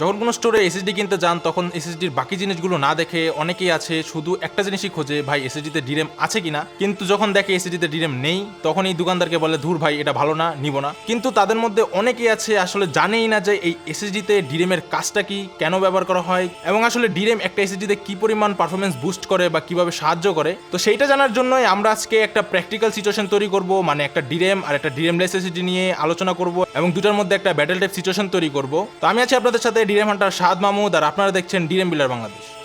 যখন কোনো স্টোরে এসএসডি কিনতে যান, তখন এসএসডির বাকি জিনিসগুলো না দেখে অনেকেই আছে শুধু একটা জিনিসই খোঁজে, ভাই এসএসডিতে ডিরেম আছে কিনা? কিন্তু যখন দেখে এসএসডিতে ডিরেম নেই তখন এই দোকানদারকে বলে, ধুর ভাই, এটা ভালো না, নিব না। কিন্তু তাদের মধ্যে অনেকেই আছে আসলে জানেই না যে এই এসএসডিতে ডিরেমের কাজটা কি, কেন ব্যবহার করা হয়, এবং আসলে ডিরেম একটা এসএসডিতে কি পরিমাণ পারফরমেন্স বুস্ট করে বা কীভাবে সাহায্য করে। তো সেইটা জানার জন্যই আমরা আজকে একটা প্র্যাকটিক্যাল সিচুয়েশন তৈরি করব মানে একটা ডিরেম আর একটা ডিরেমলেস এসএসডি নিয়ে আলোচনা করব, এবং দুটার মধ্যে একটা ব্যাটেল টাইপ সিচুয়েশন তৈরি করব। তো আমি আছি আপনাদের সাথে ডিরেম হান্টার সাদ মাহমুদ আর আপনারা দেখছেন ডিরেম বিল্ডার বাংলাদেশ।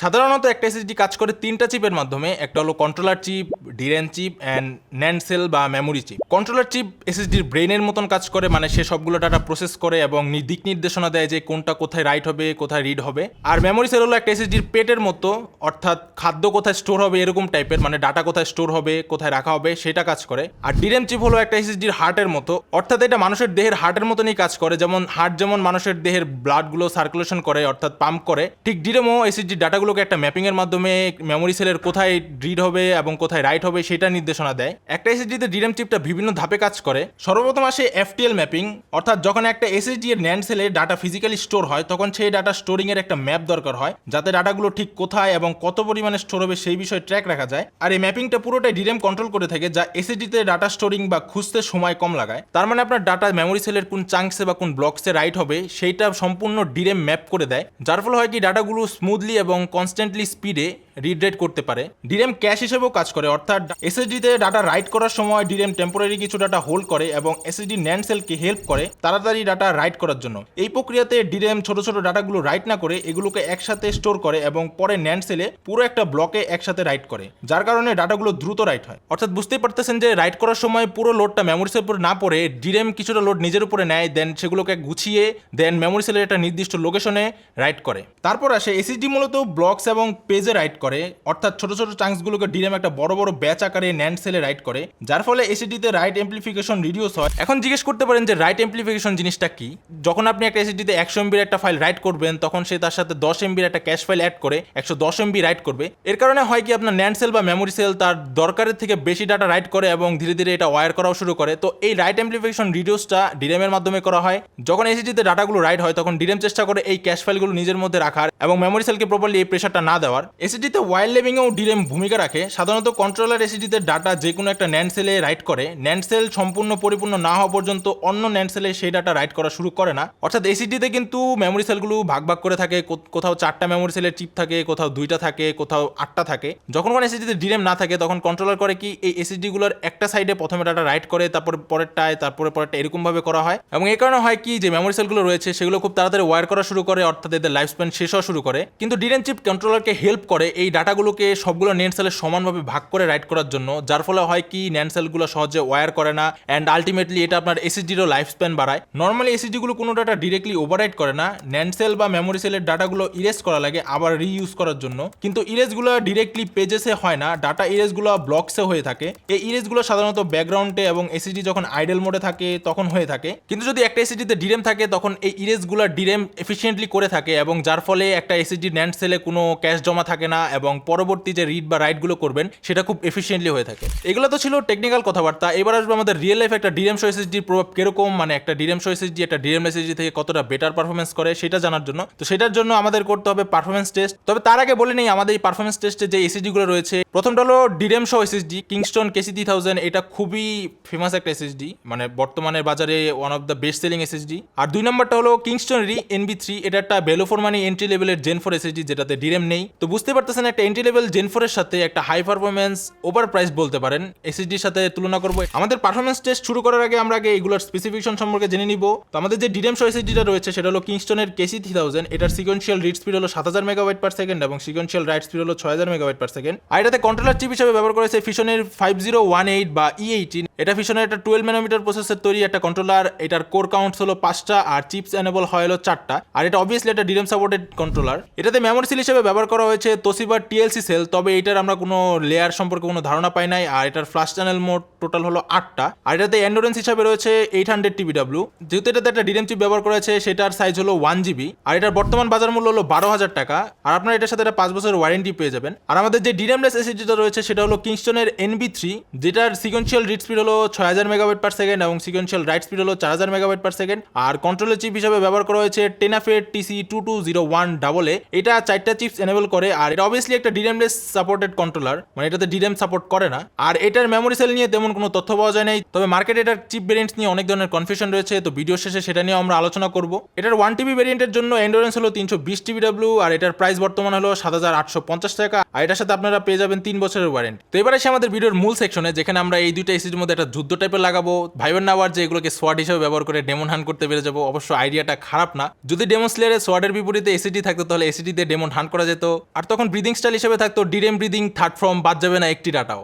সাধারণত একটা এসএসডি কাজ করে তিনটা চিপের মাধ্যমে। একটা হলো controller chip DRAM chip and NAND cell বা মেমোরি চিপ কন্ট্রোলার চিপ এসএসডির ব্রেনের মতন কাজ করে মানে সে সবগুলো ডাটা প্রসেস করে এবং দিক নির্দেশনা দেয় যে কোনটা কোথায় রাইট হবে, কোথায় রিড হবে। আর মেমোরি সেল হলো একটা এসএসডির পেটের মতো, অর্থাৎ খাদ্য কোথায় স্টোর হবে এরকম টাইপের মানে ডাটা কোথায় স্টোর হবে, কোথায় রাখা হবে, সেটা কাজ করে। আর ডিরেম চিপ হলো একটা এসএসডির হার্টের মতো, অর্থাৎ এটা মানুষের দেহের হার্টের মতনই কাজ করে। যেমন হার্ট যেমন মানুষের দেহের ব্লাডগুলো সার্কুলেশন করে, অর্থাৎ পাম্প করে, ঠিক ডিরেমও এসএসডি ডাটাগুলোকে একটা ম্যাপিং এর মাধ্যমে মেমোরি সেলের কোথায় রিড হবে এবং কোথায় রাইট হবে সেটা নির্দেশনা দেয়। একটা এসএসডিতে ডিরেম চিপটা বিভিন্ন ধাপে কাজ করে। সর্বপ্রথম আসে এফটিএল ম্যাপিং অর্থাৎ যখন একটা এসএসডি এর ন্যান্ড সেলে ডাটা ফিজিক্যালি স্টোর হয়, তখন সেই ডাটা স্টোরিং এর একটা ম্যাপ দরকার হয়, যাতে ডাটাগুলো ঠিক কোথায় এবং কত পরিমাণে স্টোর হবে সেই বিষয়ে ট্র্যাক রাখা যায়। আর এই ম্যাপিংটা পুরোটাই ডিরেম কন্ট্রোল করে থাকে, যা এসএসডিতে ডাটা স্টোরিং বা খুঁজতে সময় কম লাগায়। তার মানে আপনার ডাটা মেমোরি সেলের কোন চাঙ্কসে বা কোন ব্লকসে রাইট হবে, সেইটা সম্পূর্ণ ডিরেম ম্যাপ করে দেয়, যার ফলে হয় কি ডাটাগুলো স্মুথলি এবং কনস্ট্যান্টলি স্পিডে রিড করতে পারে। ডিরেম ক্যাশ হিসেবেও কাজ করে, অর্থাৎ এসএসডিতে ডাটা রাইট করার সময় ডিরেম টেম্পোরারি কিছু ডাটা হোল্ড করে এবং এসএসডি ন্যান্ড সেলকে হেল্প করে তাড়াতাড়ি ডাটা রাইট করার জন্য। এই প্রক্রিয়াতে ডিরেম ছোট ছোট ডাটাগুলো রাইট না করে এগুলোকে একসাথে স্টোর করে এবং পরে ন্যান্ড সেলে পুরো একটা ব্লকে একসাথে রাইট করে, যার কারণে ডাটাগুলো দ্রুত রাইট হয়। অর্থাৎ বুঝতেই পারতেছেন যে রাইট করার সময় পুরো লোডটা মেমোরি সেলের উপর না পড়ে ডিরেম কিছুটা লোড নিজের উপরে নেয়, দেন সেগুলোকে গুছিয়ে, দেন মেমোরি সেলের একটা নির্দিষ্ট লোকেশনে রাইট করে। তারপর আসে এসএসডি মূলত ব্লকস এবং পেজে রাইট করে। অর্থাৎ ছোট ছোট চাঙ্কসগুলোকে ডিরেম একটা বড় বড় ব্যাচ আকারে ন্যান্ড সেলে রাইট করে, যার ফলে এসএসডিতে রাইট এমপ্লিফিকেশন রিডিউস হয়। এখন জিজ্ঞেস করতে পারেন যে রাইট এমপ্লিফিকেশন জিনিসটা কি? যখন আপনি একটা এসিডিতে একশো এমবির একটা ফাইল রাইট করবেন, তখন সে তার সাথে দশ এমবির একটা ক্যাশ ফাইল অ্যাড করে, একশো দশ এমবি রাইট করবে। এর কারণে হয় কি, আপনার ন্যান্ড সেল বা মেমোরি সেল তার দরকারের থেকে বেশি ডাটা রাইট করে এবং ধীরে ধীরে এটা ওয়ার করাও শুরু করে। তো এই রাইট এমপ্লিফিকেশন রিডিউসটা ডিরেমের মাধ্যমে করা হয়। যখন এসএসডিতে ডাটাগুলো রাইট হয়, তখন ডিরেম চেষ্টা করে এই ক্যাশ ফাইলগুলো নিজের মধ্যে রাখার এবং মেমোরি সেলকে প্রপারলি এই প্রেশারটা না দেওয়ার। এসএসডিতে ওয়াইল লেভিংয়েও ডিরেম ভূমিকা রাখে। সাধারণত কন্ট্রোলার এসএসডিতে ডাটা যে কোনো একটা ন্যান্ড সেলে রাইট করে। ন্যান্ড সেল সম্পূর্ণ পরিপূর্ণ না হওয়া পর্যন্ত অন্য ন্যান্ড সেলে সেই ডাটা রাইট করা শুরু করে না। অর্থাৎ এসএসডিতে কিন্তু মেমোরি সেলগুলো ভাগ ভাগ করে থাকে। কোথাও চারটা মেমোরি সেলের চিপ থাকে, কোথাও দুইটা থাকে, কোথাও আটটা থাকে। যখন কোনো এসএসডিতে ডিরেম না থাকে, তখন কন্ট্রোলার করে কি এই এসএসডিগুলোর একটা সাইডে প্রথমে ডাটা রাইট করে, তারপর পরেরটায়, তারপরে পরেরটা এরকম ভাবে করা হয়। এবং এই কারণে হয় কি, যে মেমোরি সেলগুলো রয়েছে, সেগুলো খুব তাড়াতাড়ি ওয়্যার করা শুরু করে, অর্থাৎ এদের লাইফ স্প্যান শেষ হওয়া শুরু করে। কিন্তু ডিরেম চিপ কন্ট্রোলারকে হেল্প করে এই ডাটাগুলোকে সবগুলো নেট সেলে সমানভাবে ভাগ করে রাইট করার জন্য, যার ফলে হয় কি ন্যান্ড সেলগুলো সহজে ওয়ার করে না অ্যান্ড আলটিমেটলি এটা আপনার এসএসডিরও লাইফ স্প্যান বাড়ায়। নর্মালি এসএসডিগুলো কোনো ডাটা ডিরেক্টলি ওভাররাইট করে না ন্যান্ড সেল বা মেমোরি সেলের ডাটাগুলো ইরেজ করা লাগে আবার রিইউজ করার জন্য। কিন্তু ইরেজগুলো ডিরেক্টলি পেজেসে হয় না ডাটা ইরেজগুলো ব্লকসে হয়ে থাকে। এই ইরেজগুলো সাধারণত ব্যাকগ্রাউন্ডে এবং এসএসডি যখন আইডেল মোডে থাকে, তখন হয়ে থাকে। কিন্তু যদি একটা এসএসডিতে ডিরেম থাকে, তখন এই ইরেজগুলো ডিরেম এফিসিয়েন্টলি করে থাকে এবং যার ফলে একটা এসএসডি ন্যান্ড সেলে কোনো ক্যাশ জমা থাকে না এবং পরবর্তী যে রিড বা রাইটগুলো করবেন, সেটা খুব এফিসিয়েন্টলি হয়ে থাকে। এগুলো তো ছিল টেকনিক্যাল কথাবার্তা। এবার আসবে আমাদের রিয়েল লাইফ একটা ডিরেম শো এসএসডির প্রভাব কীরকম মানে একটা ডিরেম শো এসএসডি একটা ডিরেম এসএসডি থেকে কতটা বেটার পারফরমেন্স করে, সেটা জানার জন্য। তো সেটার জন্য আমাদের করতে হবে পারফরমেন্স টেস্ট তবে তার আগে বলে নেই, আমাদের এই পারফরমেন্স টেস্টে যে এসএসডি গুলো রয়েছে, প্রথমটা হলো DRAM show SSD Kingston KC three thousand এটা খুবই ফেমাস একটা এসএসডি মানে বর্তমানে বাজারে one of the best selling SSD আর দুই নম্বরটা হলো কিংস্টন রি এনবি থ্রি এটা একটা বেলো ফোর মানে এন্ট্রি লেভেলের জেন ফোর এসএসডি যেটাতে ডিরেম নেই। তো বুঝতে পারতেছেন পারতেছেন একটা এন্ট্রি লেভেল জেন ফোরের সাথে একটা হাই পারফরমেন্স ওভার প্রাইস বলতে পারেন এসএসডির সাথে তুলনা করব। আমাদের পারফরমেন্স টেস্ট শুরু করার আগে আমরা আগে এগুলোর স্পেসিফিকেশন সম্পর্কে জেনে নিব। তো আমাদের যে ডিরেম শো এসএসডিটা রয়েছে, সেটা হলো কিংস্টনের কেসি থ্রি থাউজেন্ড এটার সিকোয়েন্সিয়াল রিড স্পিড হলো সাত হাজার মেগাবাইট পার সেকেন্ড এবং সিকোয়েন্সিয়াল রাইট স্পিড হলো ছয় হাজার মেগাবাইট পার সেকেন্ড আর এটাতে কন্ট্রোলার চিপ হিসেবে ব্যবহার করেছে ফিশনের ফাইভ জিরো ওয়ান এইট বা ই এইটিন এটা ফিশনের একটা টুয়েলভ ম্যানোমিটার প্রসেসের তৈরি একটা কন্ট্রোলার এটার কোর কাউন্টস হলো পাঁচটা আর চিপস এনেবল হয় হলো চারটা। আর এটা অবভিয়াসলি একটা ডিরেম সাপোর্টেড কন্ট্রোলার এটাতে মেমোরি সেল হিসেবে ব্যবহার করা হয়েছে তোসিবার টিএলসি সেল, তবে এটার আমরা কোনো লেয়ার সম্পর্কে কোনো ধারণা পাই নাই, আর এটার ফ্লাশ চ্যানেল মোড টোটাল হলো আটটা। আর এটাতে এন্ডোরেন্স হিসাবে রয়েছে এইট হান্ড্রেড টিবিডাব্লিউ যেহেতু এটাতে একটা ডিরেম চিপ ব্যবহার করেছে সেটার সাইজ হলো ওয়ান জিবি আর এটার বর্তমান বাজার মূল্য হলো বারো হাজার টাকা। আর আপনার এটার সাথে একটা পাঁচ বছরের ওয়ারেন্টি পেয়ে যাবেন। আর আমাদের যে ডিরেমলেস এসএসডিটা রয়েছে, সেটা হলো কিংস্টনের এনবি থ্রি যেটার সিকোয়েন্সিয়াল রিড স্পিড হলো ছয় হাজার মেগাবাইট পার সেকেন্ড এবং সিকোয়েন্সিয়াল রাইট স্পিড হলো চার হাজার মেগাবাইট পার সেকেন্ড আর কন্ট্রোলের চিপ হিসাবে ব্যবহার করা হয়েছে টেনাফের TC two two zero one double A এটা চারটা চিপস এনেবল করে, আর এটা অবভিয়াসলি একটা ডিরেমলেস সাপোর্টেড কন্ট্রোলার মানে এটাতে ডিরেম সাপোর্ট করে না, আর এটার মেমোরি সেল নিয়ে তেমন কোনো তথ্য পাওয়া যায় নাই। তবে মার্কেটে এটার চিপ ভেরিয়েন্টস নিয়ে অনেক ধরনের কনফিউশন রয়েছে, তো ভিডিও শেষে সেটা নিয়ে আমরা আলোচনা করব। এটার ওয়ান টিবি ভেরিয়েন্টের জন্য এন্ডোরেন্স হলো তিনশো বিশ টিবি ডাব্লিউ আর এটার প্রাইস বর্তমান হলো সাত হাজার আটশো পঞ্চাশ টাকা, আর এটার সাথে আপনারা পেয়ে যাবেন তিন বছরের ওয়ারেন্ট তো এবার এসে আমাদের ভিডিওর মূল সেকশনে যেখানে আমরা এই দুইটা এসির মধ্যে একটা যুদ্ধ টাইপের লাগাবো। ভাইবেন না আবার যে এগুলোকে সোয়াড হিসেবে ব্যবহার করে ডেমন হান করতে পেরে যাব, অবশ্য আইডিয়াটা খারাপ না। যদি ডেমন স্লেয়ারের সোয়াডের বিপরীতে এসিডি থাকতো, তাহলে দিয়ে ডেমন হান করা যেত। আর তখন ব্রিদিং স্টাইল হিসেবে থাকতো ডিরেম ব্রিদিং থার্ড ফর্ম বাদ যাবে না একটি ডাটাও।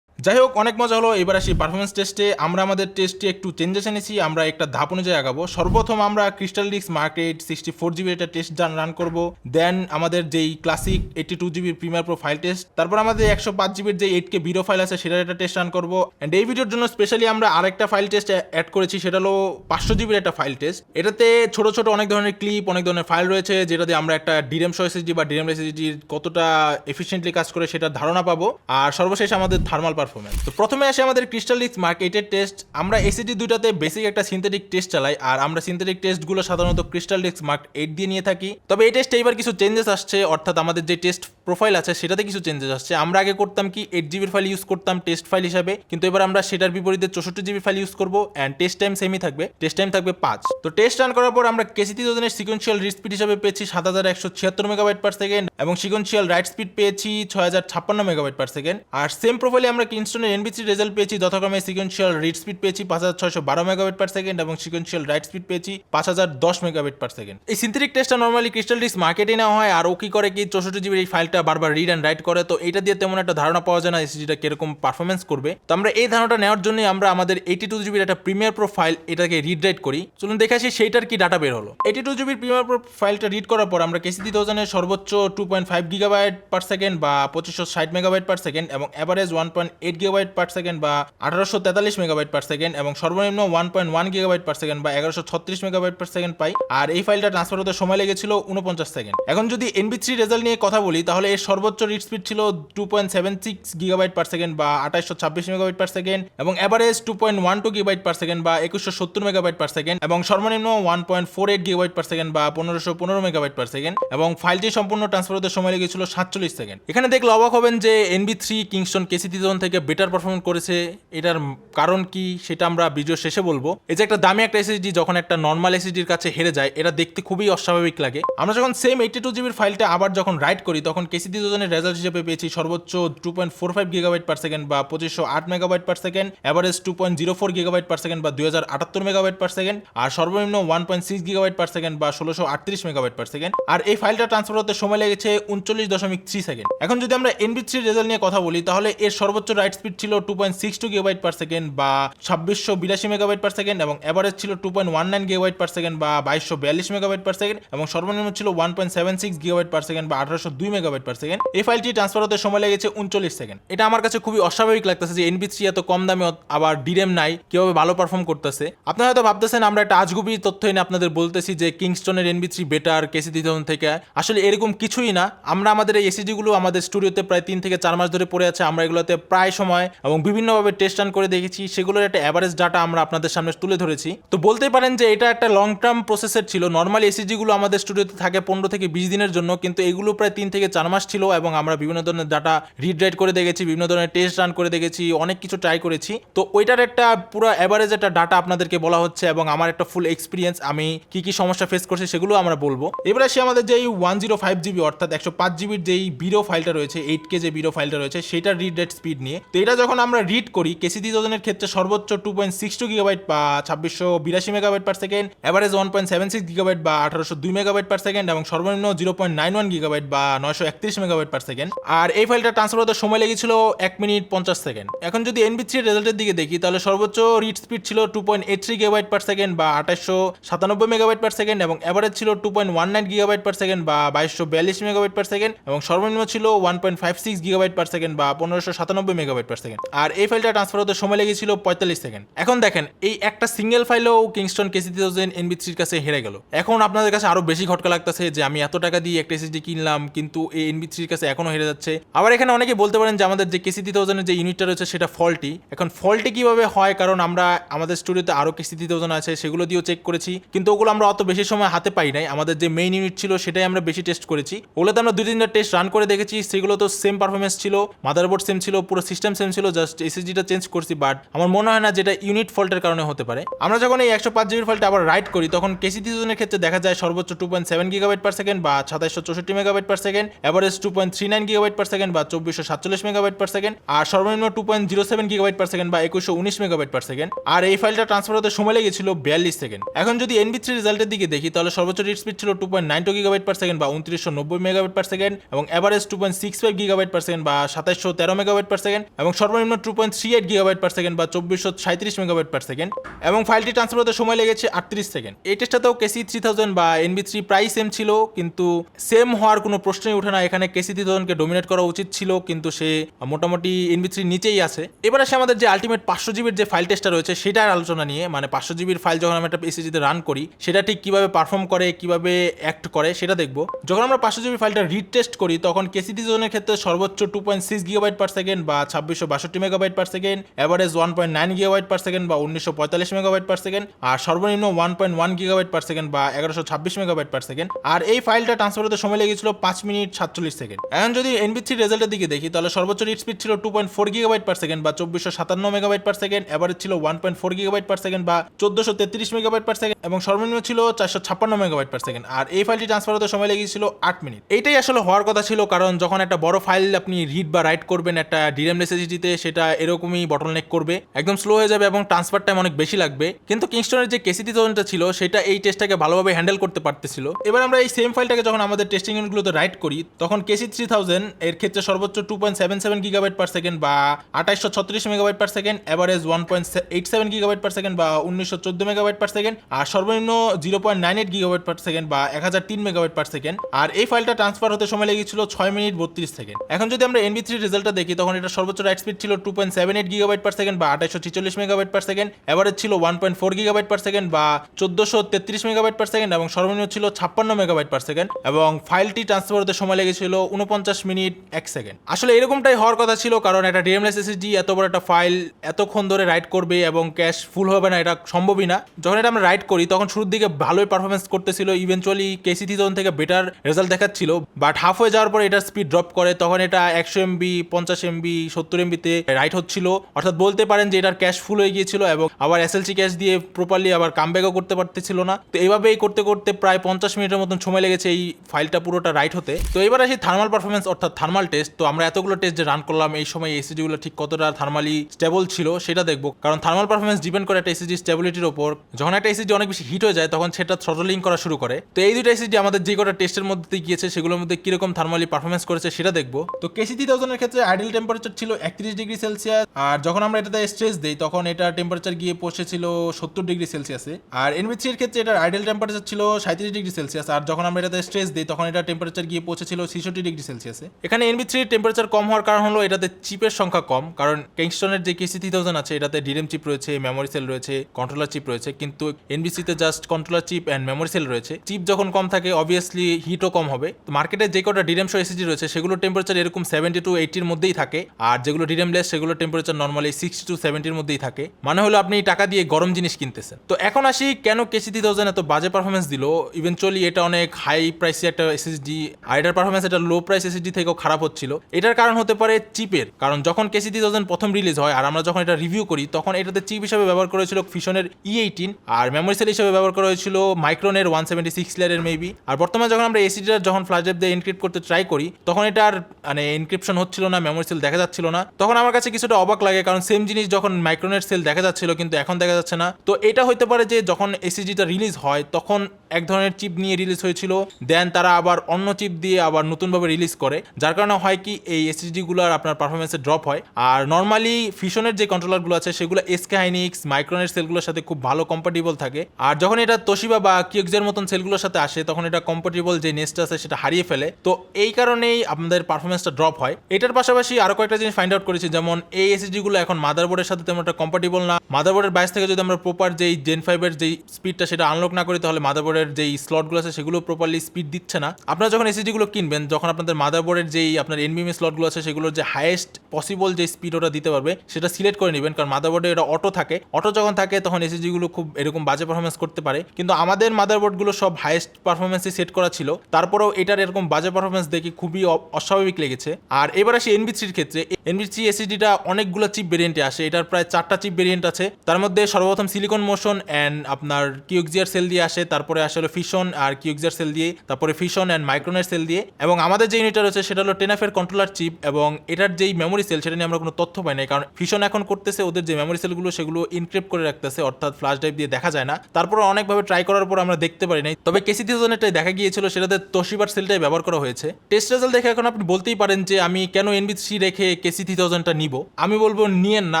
যাই হোক অনেক মজা হলো। এবার আসি পারফরমেন্স টেস্টে আমরা আমাদের টেস্টে একটু চেঞ্জেস এনেছি আমরা একটা ধাপ অনুযায়ী আগাবো। সর্বপ্রথম আমরা ক্রিস্টাল ডিক্স মার্কেট সিক্সটি ফোর জিবি একটা টেস্ট রান করব। দেন আমাদের যেই ক্লাসিক এইটি টু জিবির প্রিমিয়ার প্রো ফাইল টেস্ট তারপর আমাদের একশো পাঁচ জিবির যে এইট কে বিরো ফাইল আছে, সেটার একটা টেস্ট রান করব। অ্যান্ড এই ভিডিওর জন্য স্পেশালি আমরা আরেকটা ফাইল টেস্ট অ্যাড করেছি, সেটা হলো পাঁচশো জিবির একটা ফাইল টেস্ট এটাতে ছোট ছোট অনেক ধরনের ক্লিপ অনেক ধরনের ফাইল রয়েছে, যেটা দিয়ে আমরা একটা ডিরেম শো এসএসডি বা ডিরেম এসএসডির কতটা এফিসিয়েন্টলি কাজ করে সেটার ধারণা পাবো। আর সর্বশেষ আমাদের থার্মাল পারফরমেন্স তো প্রথমে আসে আমাদের ক্রিস্টালিক্স মার্কেটের টেস্ট আমরা এসিডি দুইটাতে বেসিক একটা সিনথেটিক টেস্ট চালাই, আর আমরা সিনথেটিক টেস্টগুলো সাধারণত ক্রিস্টালিক্স মার্ক এইট দিয়ে নিয়ে থাকি। তবে এই টেস্টে এবার কিছু চেঞ্জেস আসছে, অর্থাৎ আমাদের যে টেস্ট প্রোফাইল আছে, সেটাতে কিছু চেঞ্জেস আসছে। আমরা আগে করতাম কি এইট জিবির ফাইল ইউজ করতাম টেস্ট ফাইল হিসাবে। কিন্তু এবার আমরা সেটার বিপরীতে চৌষট্টি জিবি ফাইল ইউজ করব অ্যান্ড টেস্ট টাইম সেমই থাকবে। টেস্ট টাইম থাকবে পাঁচ। তো টেস্ট রান করার পর আমরা কেসি থাউজেন্ডের সিকোয়েন্সিয়াল রিড স্পিড হিসাবে পেয়েছি সাত হাজার একশো ছিয়াত্তর মেগাবাইট পার সেকেন্ড এবং সিকোয়েন্সিয়াল রাইট স্পিড পেয়েছি ছয় হাজার ছাপ্পান্ন মেগাবাইট পার সেকেন্ড আর সেম প্রোফাইলে আমরা কিনস্টনের এনবিসি রেজাল্ট পেয়েছি, যথাক্রমে সিকোয়েন্সিয়াল রিড স্পিড পেয়েছি পাঁচ হাজার ছয়শো বারো মেগাবাইট পার সেকেন্ড এবং সিকোয়েন্সিয়াল রাইট স্পিড পেয়েছি পাঁচ হাজার দশ মেগাবাইট পার সেকেন্ড এই সিনথেটিক টেস্টটা নর্মালি ক্রিস্টাল ডিস্ক মার্কেটে নেওয়া হয়, আর ও কি করে কি, চৌষট্টি জিবির এই ফাইলটা বারবার রিড অ্যান্ড রাইট করে, তো এটা দিয়ে তেমন একটা ধারণা পাওয়া যায় না এসিজিটা কীরকম পারফরমেন্স করবে। তো আমরা এই ধারণাটা নেওয়ার জন্য আমরা আমাদের এইটি টু জিবির একটা প্রিমিয়ার প্রো ফাইল এটাকে রিড রাইট করি। চলুন দেখে আসি সেইটার কি ডাটা বের হলো। এইটি টু জিবির প্রিমিয়ার প্রো ফাইলটা রিড করার পর আমরা কেসি থাউজেন্ডের সর্বোচ্চ two point five gigabyte per second বা পঁচিশশো ষাট মেগাবাইট পার সেকেন্ড এবং average one point eight gigabyte per second বা আঠারোশো তেতাল্লিশ মেগাবাইট পার সেকেন্ড এবং সর্বনিম্ন one point one gigabyte per second বা এগারোশো ছত্রিশ মেগাবাইট পার সেকেন্ড পাই। আর এই ফাইলটা ট্রান্সফার হতে সময় লেগেছিল উনপঞ্চাশ সেকেন্ড এখন যদি এনবি থ্রি রেজাল্ট নিয়ে কথা বলি, তাহলে এর সর্বোচ্চ রিড স্পিড ছিল two point seven six gigabyte per second বা আঠাশশো ছাব্বিশ মেগাবাইট পার সেকেন্ড এবং average two point one two gigabyte per second বা একুশশো সত্তর মেগাবাইট পার সেকেন্ড এবং সর্বনিম্ন one point four eight gigabyte per second বা পনেরোশো পনেরো মেগাবাইট পার সেকেন্ড এবং ফাইলটি সম্পূর্ণ ট্রান্সফার হতে সময় লেগেছিল সাতচল্লিশ সেকেন্ড এখানে দেখলে অবাক হবেন যে এনবি থ্রি কিংস্টন কেসি জোন থেকে বেটার পারফর্ম করেছে। এটার কারণ কি সেটা আমরা ভিডিও শেষে বলব। এই যে একটা দামি একটা এসএসডি যখন একটা নর্মাল এসএসডির কাছে হেরে যায়, এটা দেখতে খুবই অস্বাভাবিক লাগে। আমরা যখন সেম এইটি টু জিবির ফাইলটা আবার যখন রাইট করি, তখন কেসি জোনের রেজাল্ট হিসেবে পেয়েছি সর্বোচ্চ two point four five gigabyte per second বা পঁচিশশো আট megabyte per second average two point zero four gigabyte per second বা দুই হাজার আটাত্তর মেগাবাইট পার সেকেন্ড আর সর্বনিম্ন one point six gigabyte per second বা ষোলোশো আটত্রিশ মেগাবাইট পার সেকেন্ড আর এই ফাইলটা ট্রান্সফার হতে সময় লেগেছে উনচল্লিশ দশমিক থ্রি সেকেন্ড এখন যদি আমরা এনবি থ্রি রেজাল্ট নিয়ে কথা বলি, তাহলে এর সর্বোচ্চ রাইট স্পিড ছিল two point six two gigabyte per second বা ছাব্বিশশো বিরাশি মেগাবাইট পার সেকেন্ড এবং অ্যাভারেজ ছিল two point one nine gigabyte per second বা বাইশশো বিয়াল্লিশ মেগাবাইট পার সেকেন্ড এবং সর্বনিম্ন ছিল one point seven six gigabyte per second বা আঠারোশো দুই মেগাবাইট পার সেকেন্ড। এই ফাইলটি ট্রান্সফার হতে সময় লেগেছে উনচল্লিশ সেকেন্ড। এটা আমার কাছে খুবই অস্বাভাবিক লাগতেছে যে এনবি থ্রি এত কম দামে আবার ডিরেম নাই, কীভাবে ভালো পারফর্ম করতেছে। আপনারা হয়তো ভাবতেছেন, আমরা একটা আজগুবি তথ্য এনে আপনাদের বলতেছি যে কিংস্টনের এনবি থ্রি বেটার কেসি দিতন থেকে। আসলে এরকম কিছুই না। আমরা আমাদের এই এসিডি গুলো আমাদের স্টুডিওতে প্রায় তিন থেকে চার মাস ধরে পড়ে আছে। আমরা এগুলোতে প্রায় সময় এবং বিভিন্নভাবে টেস্ট রান করে দেখেছি। সেগুলোর একটা অ্যাভারেজ ডাটা আমরা আপনাদের সামনে তুলে ধরেছি। তো বলতেই পারেন যে এটা একটা লং টার্ম প্রসেসের ছিল। নর্মাল এসিজি গুলো আমাদের স্টুডিওতে থাকে পনেরো থেকে বিশ দিনের জন্য, কিন্তু এগুলো প্রায় তিন থেকে চার মাস ছিল এবং আমরা বিভিন্ন ধরনের ডাটা রিড রাইট করে দেখেছি, বিভিন্ন ধরনের টেস্ট রান করে দেখেছি, অনেক কিছু ট্রাই করেছি। তো ওইটার একটা পুরো অ্যাভারেজ একটা ডাটা আপনাদেরকে বলা হচ্ছে এবং আমার একটা ফুল এক্সপিরিয়েন্স আমি কি কি সমস্যা ফেস করছি সেগুলো আমরা বলব। এবার আসি আমাদের যেই ওয়ান জিরো ফাইভ জিবি অর্থাৎ একশো পাঁচ জিবির যেই বিরো ফাইলটা রয়েছে এইট কে যে বিরো ফাইলটা রয়েছে, সেটার রিড রেট স্পিড নিয়ে। তো এটা যখন আমরা রিড করি কেসিডি থাউজেন্ডের ক্ষেত্রে সর্বোচ্চ two point six two gigabyte বা ছাব্বিশশো বিরাশি megabyte per second average one point seven six gigabyte বা আঠারোশো দুই মেগাবাইট পার সেকেন্ড এবং সর্বনিম্ন zero point nine one gigabyte বা নয়শো একত্রিশ মেগাবাইট পার সেকেন্ড আর এই ফাইলটা ট্রান্সফার হতে সময় লেগেছিল এক মিনিট পঞ্চাশ সেকেন্ড এখন যদি এনবি থ্রি রেজাল্টের দিকে দেখি, তাহলে সর্বোচ্চ রিড স্পিড ছিল two point eight three gigabyte per second বা আঠাশশো সাতানব্বই মেগাবাইট পার সেকেন্ড এবং অ্যাভারেজ ছিল two point one nine gigabyte per second বা বাইশশো বিয়াল্লিশ মেগাবাইট পার সেকেন্ড এবং সর্বনিম্ন ছিল one point five six gigabyte per second বা পনেরোশো সাতানব্বই মেগাবাইট পার সেকেন্ড আর এই ফাইলটা ট্রান্সফার হতে সময় লেগেছিল পঁয়তাল্লিশ সেকেন্ড এখন দেখেন, এই একটা সিঙ্গেল ফাইলও কিংস্টন কেসি থাউজেন্ড এনবি থ্রির কাছে হেরে গেল। এখন আপনাদের কাছে আরও বেশি ঘটকা লাগতেছে যে আমি এত টাকা দিয়ে একটা এসএসডি কিনলাম, কিন্তু এই এনবি থ্রির কাছে এখনও হেরে যাচ্ছে। আবার এখানে অনেকে বলতে পারেন যে আমাদের যে কেসি থ্রি থাউজেন্ডের যে ইউনিটটা রয়েছে সেটা ফল্টি। এখন ফল্টি কীভাবে হয়? কারণ আমরা আমাদের স্টুডিওতে আরও কেসি থ্রি থাউজেন্ড আছে, সেগুলো দিয়েও চেক করেছি। কিন্তু ওগুলো আমরা অত বেশি সময় হাতে পাই নাই। আমাদের যে মেইন ইউনিট ছিল সেটাই আমরা বেশি টেস্ট করেছি। ওগুলোতে আমরা দুই তিনটা টেস্ট রান করে দেখেছি। সেগুলো তো সেম পারফরমেন্স ছিল মাদারবোর্ড সেম ছিল, পুরো সিস্টেম সেম ছিল জাস্ট এসএসডিটা চেঞ্জ করছি বাট আমার মনে হয় না যেটা ইউনিট ফল্টের কারণে হতে পারে। আমরা যখন এই একশো পাঁচ জিবির ফাইলটা আবার রাইট করি, তখন কেসি ডিভিশনের ক্ষেত্রে দেখা যায় সর্বোচ্চ two point seven gigabyte per second বা সাতাইশশো চৌষট্টি megabyte per second average two point three nine gigabyte per second বা চব্বিশশো সাতচল্লিশ মেগাবাইট পার সেকেন্ড আর সর্বনিম্ন two point zero seven gigabyte per second বা একুশশো উনিশ মেগাবাইট পার সেকেন্ড আর এই ফাইলটা ট্রান্সফার হতে সময় লেগেছিল বিয়াল্লিশ সেকেন্ড এখন যদি এনবি থ্রি রেজাল্টের দিকে দেখি, তাহলে সর্বোচ্চ রিড স্পিড ছিল two point nine two gigabyte per second বা উনত্রিশশো নব্বই মেগাবাইট পার সেকেন্ড এবং average two point six five gigabyte per second বা সাতাইশশো তেরো মেগাবাইট পার সেকেন্ড এবং সর্বনিম্ন two point three eight gigabyte per second বা চব্বিশশো সাঁত্রিশ মেগাবাইট পার সেকেন্ড এবং ফাইলটি ট্রান্সফার হতে সময় লেগেছে আটত্রিশ সেকেন্ড এই টেস্টটাতেও কেসি থ্রি থাউজেন্ড বা এনবি থ্রি প্রায় সেম ছিল, কিন্তু সেম হওয়ার কোনো প্রশ্নই ওঠে না এখানে কেসি থাউজেন্ডকে ডোমিনেট করা উচিত ছিল, কিন্তু সে মোটামুটি এনবি থ্রি নিচেই আছে। এবার আসে আমাদের যে আলটিমেট পাঁচশো জিবির যে ফাইল টেস্টটা রয়েছে সেটার আলোচনা নিয়ে মানে পাঁচশো জিবির ফাইল যখন আমরা একটা এসএসডিতে রান করি, সেটা ঠিক কীভাবে পারফর্ম করে, কীভাবে অ্যাক্ট করে, সেটা দেখব। যখন আমরা পাঁচশো জিবি ফাইলটা রিড টেস্ট করি, তখন কেসি জোনের ক্ষেত্রে সর্বোচ্চ two point six gigabyte per second বা ছাব্বিশশো বাষট্টি megabyte per second average one point nine gigabyte per second বা উনিশশো পঁয়তাল্লিশ মেগাবাইট পার সেকেন্ড আর সর্বনিম্ন one point one gigabyte per second বা এগারোশো ছাব্বিশ মেগাবাইট পার সেকেন্ড আর এই ফাইলটা ট্রান্সফার হতে সময় লেগেছিল পাঁচ মিনিট সাতচল্লিশ সেকেন্ড। এখন যদি এনবি থ্রি রেজাল্টের দিকে দেখি, তাহলে সর্বোচ্চ রিড স্পিড ছিল two point four gigabyte per second বা চব্বিশশো সাতান্ন মেগাবাইট পার সেকেন্ড অ্যাভারেজ ছিল one point four gigabyte per second বা চোদ্দশো তেত্রিশ মেগাবাইট পার সেকেন্ড এবং সর্বনিম্ন ছিল চারশো ছাপ্পান্ন মেগাবাইট পার সেকেন্ড আর এই ফাইলটি ট্রান্সফার হতে সময় লেগেছিল আট মিনিট এইটাই আসলে হওয়ার কথা ছিল, কারণ যখন একটা বড় ফাইল আপনি রিড বা রাইট করবেন, একটা ডিরেম এসএসডিতে সেটা এরকমই বটলনেক করবে। একদম স্লো হয়ে যাবে এবং ট্রান্সফার টাইম অনেক বেশি লাগবে। কিন্তু কিংস্টনের যে কেসিটি জোনটা ছিল, সেটা এই টেস্টটাকে ভালোভাবে হ্যান্ডেল করতে পারতেছিল। এবার আমরা এই সেম ফাইলটাকে যখন আমাদের টেস্টিং ইউনিটগুলোতে রাইট করি তখন কেসি থ্রি থাউজেন্ড এর ক্ষেত্রে সর্বোচ্চ two point seven seven gigabyte per second বা আঠাইশশো ছত্রিশ megabyte per second average one point eight seven gigabyte per second বা উনিশশো চোদ্দ মেগাবাইট পার সেকেন্ড আর সর্বনিম্ন zero point nine eight gigabyte per second বা এক হাজার তিন মেগাবাইট পার সেকেন্ড আর এই ফাইলটা ট্রান্সফার হতে সময় লেগেছিল ছয় মিনিট বত্রিশ সেকেন্ড এখন যদি আমরা এনবি থ্রি রেজাল্টটা দেখি, তখন এটা সর্বোচ্চ রাইট স্পিড ছিল two point seven eight gigabyte per second বা আঠাইশশো ছিচল্লিশ মেগাবাইট পার সেকেন্ড অ্যাভারেজ ছিল one point four gigabyte per second বা চোদ্দশো তেত্রিশ মেগাবাইট পার সেকেন্ড এবং সর্বনিম্ন ছিল ছাপ্পান্ন মেগাবাইট পার সেকেন্ড এবং ফাইলটি ট্রান্সফার হতে সময় লেগেছিল উনপঞ্চাশ মিনিট এক সেকেন্ড। আসলে এরকমটাই হওয়ার কথা ছিল, কারণ একটা ডিএমএস এসএসডি এত বড় একটা ফাইল এতক্ষণ ধরে রাইট করবে এবং ক্যাশ ফুল হবে না, এটা সম্ভবই না। যখন এটা আমরা রাইট করি, তখন শুরুর দিকে ভালোই পারফরমেন্স করতেছিল ইভেনচুয়ালি কেসি থিজন থেকে বেটার রেজাল্ট দেখাচ্ছিল বাট হাফ হয়ে যাওয়ার পরে এটার স্পিড ড্রপ করে, তখন এটা একশো এমবি পঞ্চাশ এমবি সত্তর এমবিতে রাইট হচ্ছিল। অর্থাৎ বলতে পারেন যে এটার ক্যাশ ফুল হয়ে গিয়েছিল এবং আবার এসএলসি ক্যাশ দিয়ে প্রপারলি আবার কামব্যাকও করতে পারতেছিল না। তো এইভাবেই করতে করতে প্রায় পঞ্চাশ মিনিটের মতন সময় লেগেছে এই ফাইলটা পুরোটা রাইট হতে। তো এবার আসি থার্মাল পারফরমেন্স অর্থাৎ থার্মাল টেস্ট তো আমরা এতগুলো টেস্ট যে রান করলাম, এই সময় এসিজিগুলো ঠিক কতটা থার্মালি স্টেবল ছিল সেটা দেখব। কারণ থার্মাল পারফরমেন্স ডিপেন্ড করে একটা এসিজি স্টেবিলিটির ওপর। যখন একটা এসিজি অনেক বেশি হিট হয়ে যায়, তখন সেটা থ্রটলিং করা শুরু করে। তো এই দুটো এসিজি আমাদের যে কটা টেস্টের মধ্যে গিয়েছে, সেগুলোর মধ্যে কীরকম থার্মালি পারফরমেন্স করেছে সেটা দেখব। তো কেসি থ্রি থাউজেন্ডের ক্ষেত্রে আইডিয়াল টেম্পারেচার ছিল একত্রিশ ডিগ্রি সেলসিয়াস। আর যখন আমরা এটাতে স্ট্রেস দিই, তখন এটা টেম্পারেচার গিয়ে পৌঁছেছিল সত্তর ডিগ্রি সেলসিয়াসে। আর এনবি থ্রির ক্ষেত্রে এটার আইডিয়াল টেম্পারেচার ছিল সাঁত্রিশ ডিগ্রি সেলসিয়াস। আর যখন আমরা এটাতে স্ট্রেস দিই, তখন এটা টেম্পারেচার গিয়ে পৌঁছেছিল ছেষট্টি ডিগ্রি সেলসিয়াসে। এখানে এনবি থ্রির টেম্পারেচার কম হওয়ার কারণ হলো এটাতে চিপের সংখ্যা কম, কারণ কিংস্টনের যে কেসি থ্রি থাউজেন্ড আছে, এটাতে ডিরেম চিপ রয়েছে মেমোরি সেল রয়েছে কন্ট্রোলার চিপ রয়েছে, কিন্তু এনবিসিতে just controller chip and memory cell রয়েছে। চিপ যখন কম থাকে অবভিয়াসলি হিটও কম হবে। তো মার্কেটে যে কটা ডিরেম শো এসিজি রয়েছে সেগুলো টেম্পারেচার এরকম সেভেন্টি টু এইটির মধ্যেই থাকে, আর যেগুলো ডিরেমলেস সেগুলো টেম্পারেচার নর্মালি সিক্সটি টু সেভেন্টির মধ্যেই থাকে। মানে হলো আপনি টাকা দিয়ে গরম জিনিস কিনতেছেন। তো এখন আসি, কেন কেসি থ্রি থাউজেন্ড এত বাজে পারফরমেন্স দিল? ইভেনচুয়ালি এটা অনেক হাই প্রাইসে একটা এসএসডি আর এটার পারফরমেন্স এটা লো প্রাইস এসএসডি থেকেও খারাপ হচ্ছিল। এটার কারণ হতে পারে চিপের কারণ যখন কেসি থ্রি থাউজেন্ড প্রথম রিলিজ হয়, আর আমরা যখন এটা রিভিউ করি, তখন এটাতে চিপ হিসাবে ব্যবহার করা হয়েছিল ফিশনের ই এইটিন আর মেমোরি সেল হিসাবে ব্যবহার করা হয়েছিল মাইক্রোনের ওয়ান সেভেন্টি সিক্স লেয়ারের মেবি আর বর্তমানে যখন আমরা এসিডিটা যখন ফ্ল্যাশ ড্রাইভ দিয়ে এনক্রিপ্ট করতে ট্রাই করি, তখন এটা আর মানে এনক্রিপশন হচ্ছিল না মেমোরি সেল দেখা যাচ্ছিল না। তখন আমার কাছে কিছুটা অবাক লাগে, কারণ সেম জিনিস যখন মাইক্রোনের সেল দেখা যাচ্ছিল, কিন্তু এখন দেখা যাচ্ছে না। তো এটা হতে পারে যে, যখন এসিজিটা রিলিজ হয়, তখন এক ধরনের চিপ নিয়ে রিলিজ হয়েছিল। দেন তারা আবার অন্য চিপ দিয়ে আবার নতুনভাবে রিলিজ করে, যার কারণে হয় কি এই এসএসডিগুলোর আপনার পারফরমেন্সে ড্রপ হয়। আর নর্মালি ফিশনের যে কন্ট্রোলারগুলো আছে, সেগুলো এসকে হাইনিক্স মাইক্রোনের সেলগুলোর সাথে খুব ভালো কম্পাটিবল থাকে। আর যখন এটা তোশিবা বা কিউক্সের মতন সেলগুলোর সাথে আসে, তখন এটা কম্পাটিবল যে নেস্ট আছে, সেটা হারিয়ে ফেলে। তো এই কারণেই আপনাদের পারফরমেন্সটা ড্রপ হয়। এটার পাশাপাশি আরও কয়েকটা জিনিস ফাইন্ড আউট করেছি, যেমন এই এসএসডিগুলো এখন মাদারবোর্ডের সাথে তেমন একটা কম্পাটিবল না। মাদারবোর্ডের বাইশ থেকে যদি আমরা প্রপার যেই জেন ফাইভের যেই স্পিডটা সেটা আনলক না করি, তাহলে মাদারবোর্ডের যেই স্লটগুলো আছে, সেগুলো প্রপারলি স্পিড দিচ্ছে না। আপনারা যখন এসএসডিগুলো কিনবেন যখন আপনাদের মাদারবোর্ডের যেই আপনার এনবিএম স্লটগুলো আছে, সেগুলোর যে হাইয়েস্ট পসিবল যে স্পিড ওটা দিতে পারবে, সেটা সিলেক্ট করে নেবেন। কারণ মাদারবোর্ডে এটা অটো থাকে। অটো যখন থাকে, তখন এসএসডিগুলো খুব এরকম বাজে পারফরমেন্স করতে পারে। কিন্তু আমাদের মাদারবোর্ডগুলো সব হাইয়েস্ট পারফরমেন্সে সেট করা ছিল। তারপরেও এটার এরকম বাজে পারফরমেন্স দেখে খুবই অস্বাভাবিক লেগেছে। আর এবার আসি এনবি থ্রির ক্ষেত্রে। এনবি থ্রি এসএসডিটা অনেকগুলো চিপ ভেরিয়েন্টে আসে। এটার প্রায় চারটা চিপ ভেরিয়েন্ট আছে। তার মধ্যে সর্বপ্রথম সিলিকন মোশন অ্যান্ড আপনার কিউক্সিয়ার সেল দিয়ে আসে। তারপরে আসলে ফিশন আর কিউক্সিয়ার সেল দিয়ে। তারপরে ফিশন অ্যান্ড মাইক্রোনের সেল দিয়ে। এবং আমাদের যে ইউনিটটা রয়েছে, সেটা হলো টেনাফের কন্ট্রোলার চিপ এবং এটার যেই মেমোরি সেল সেটা নিয়ে আমরা কোনো তথ্য পাই নাই। কারণ ফিশন এখন করতেছে, ওদের যে মেমোরি সেলগুলো সেগুলো ইনক্রিপ্ট করে রাখতেছে, অর্থাৎ ফ্লাশ ড্রাইভ দিয়ে দেখা যায় না। তারপরে অনেকভাবে ট্রাই করার পর আমরা দেখতে পারি নাই। তবে কেসি থিজনেরটাই দেখা গিয়েছিল, সেটাতে তোশিবার সেলটাই ব্যবহার করা হয়েছে। টেস্ট রেজাল্ট দেখে এখন আপনি বলতেই পারেন যে, আমি কেন এনবি থ্রি রেখে কেসি থ্রি থাউজেন্ডটা নিব? আমি বলব, নিয়েন না,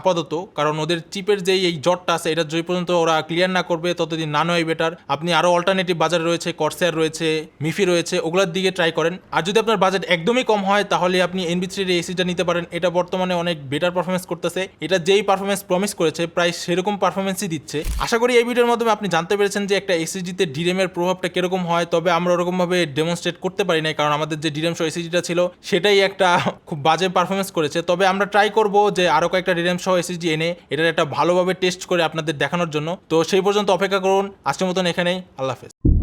আপাতত। কারণ ওদের চিপের যেই, এই জটটা আছে, এটা যে পর্যন্ত ওরা ক্লিয়ার না করবে, ততদিন না নয় বেটার আপনি আরও অল্টারনেটিভ বাজারে রয়েছে কর্সেয়ার রয়েছে মিফি রয়েছে, ওগুলোর দিকে ট্রাই করেন। আর যদি আপনার বাজেট একদমই কম হয়, তাহলে আপনি এনবি থ্রির এসিটা নিতে পারেন। এটা বর্তমানে অনেক বেটার পারফরমেন্স করতেছে। এটা যেই পারফরমেন্স প্রমিস করেছে, প্রায় সেরকম পারফরমেন্সই দিচ্ছে। আশা করি এই ভিডিওর মাধ্যমে আপনি জানতে পেরেছেন যে একটা এসএসডিতে ডিরেমের প্রভাবটা কীরকম হয়, তবে আমরা ওরকমভাবে ডেমনস্ট্রেট করতে পারি নাই, কারণ আমাদের যে ডিরেম শো এসএসডিটা ছিল, সেটাই একটা খুব বাজে পারফরমেন্স করেছে। তবে আমরা ট্রাই করব যে আরও কয়েকটা ডিরেম সহ এসএসডি এনে এটার একটা ভালোভাবে টেস্ট করে আপনাদের দেখানোর জন্য। তো সেই পর্যন্ত অপেক্ষা করুন। আজকের মতন এখানেই। আল্লাহ হাফেজ।